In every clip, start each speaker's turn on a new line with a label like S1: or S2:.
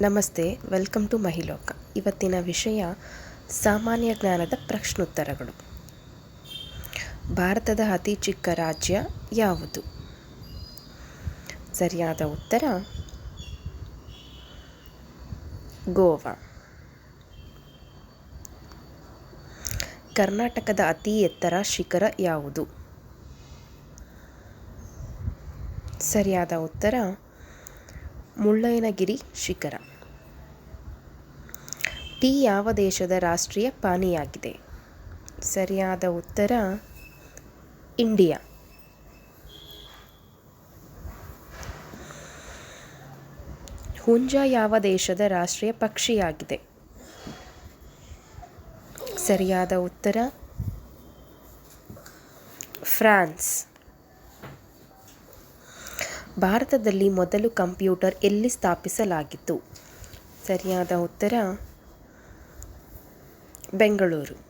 S1: ನಮಸ್ತೆ, welcome to ಮಹಿಲೋಕ. ಇವತ್ತಿನ ವಿಷಯ ಸಾಮಾನ್ಯ ಜ್ಞಾನದ ಪ್ರಶ್ನೋತ್ತರಗಳು. ಭಾರತದ ಅತಿ ಚಿಕ್ಕ ರಾಜ್ಯ ಯಾವುದು? ಸರಿಯಾದ ಉತ್ತರ? ಗೋವಾ. ಕರ್ನಾಟಕದ ಅತಿ ಎತ್ತರ ಶಿಖರ ಯಾವುದು? ಸರಿಯಾದ ಉತ್ತರ? ಮುಳ್ಳಯ್ಯನಗಿರಿ ಶಿಖರ. ಟೀ ಯಾವ ದೇಶದ ರಾಷ್ಟ್ರೀಯ ಪಾನೀಯಾಗಿದೆ? ಸರಿಯಾದ ಉತ್ತರ, ಇಂಡಿಯಾ. ಹುಂಜ ಯಾವ ದೇಶದ ರಾಷ್ಟ್ರೀಯ ಪಕ್ಷಿಯಾಗಿದೆ? ಸರಿಯಾದ ಉತ್ತರ, ಫ್ರಾನ್ಸ್. ಭಾರತದಲ್ಲಿ ಮೊದಲು ಕಂಪ್ಯೂಟರ್ ಎಲ್ಲಿ ಸ್ಥಾಪಿಸಲಾಗಿತ್ತು? ಸರಿಯಾದ ಉತ್ತರ? ಬೆಂಗಳೂರು.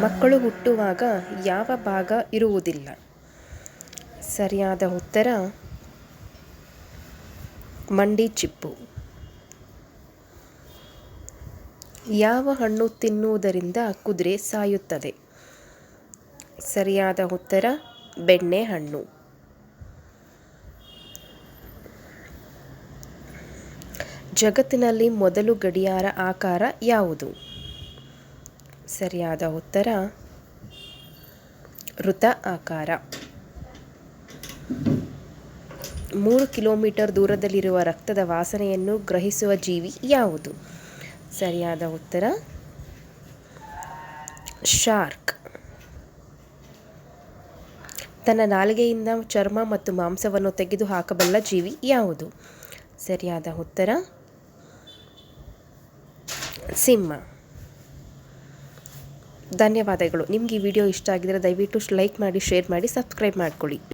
S1: ಮಕ್ಕಳು ಹುಟ್ಟುವಾಗ ಯಾವ ಭಾಗ ಇರುವುದಿಲ್ಲ? ಸರಿಯಾದ ಉತ್ತರ? ಮಂಡಿ ಚಿಪ್ಪು. ಯಾವ ಹಣ್ಣು ತಿನ್ನುವುದರಿಂದ ಕುದುರೆ ಸಾಯುತ್ತದೆ? ಸರಿಯಾದ ಉತ್ತರ? ಬೆಣ್ಣೆಹಣ್ಣು ಜಗತ್ತಿನಲ್ಲಿ ಮೊದಲು ಗಡಿಯಾರ ಆಕಾರ ಯಾವುದು? ಸರಿಯಾದ ಉತ್ತರ ಋತ ಆಕಾರ. ಮೂರು ಕಿಲೋಮೀಟರ್ ದೂರದಲ್ಲಿರುವ ರಕ್ತದ ವಾಸನೆಯನ್ನು ಗ್ರಹಿಸುವ ಜೀವಿ ಯಾವುದು? ಸರಿಯಾದ ಉತ್ತರ, ಶಾರ್ಕ್. ತನ್ನ ನಾಲಿಗೆಯಿಂದ ಚರ್ಮ ಮತ್ತು ಮಾಂಸವನ್ನು ತೆಗೆದು ಹಾಕಬಲ್ಲ ಜೀವಿ ಯಾವುದು? ಸರಿಯಾದ ಉತ್ತರ, ಸಿಂಹ. ಧನ್ಯವಾದಗಳು. ನಿಮಗೆ ಈ ವಿಡಿಯೋ ಇಷ್ಟ ಆಗಿದರೆ ದಯವಿಟ್ಟು ಲೈಕ್ ಮಾಡಿ, ಶೇರ್ ಮಾಡಿ, ಸಬ್ಸ್ಕ್ರೈಬ್ ಮಾಡ್ಕೊಳ್ಳಿ.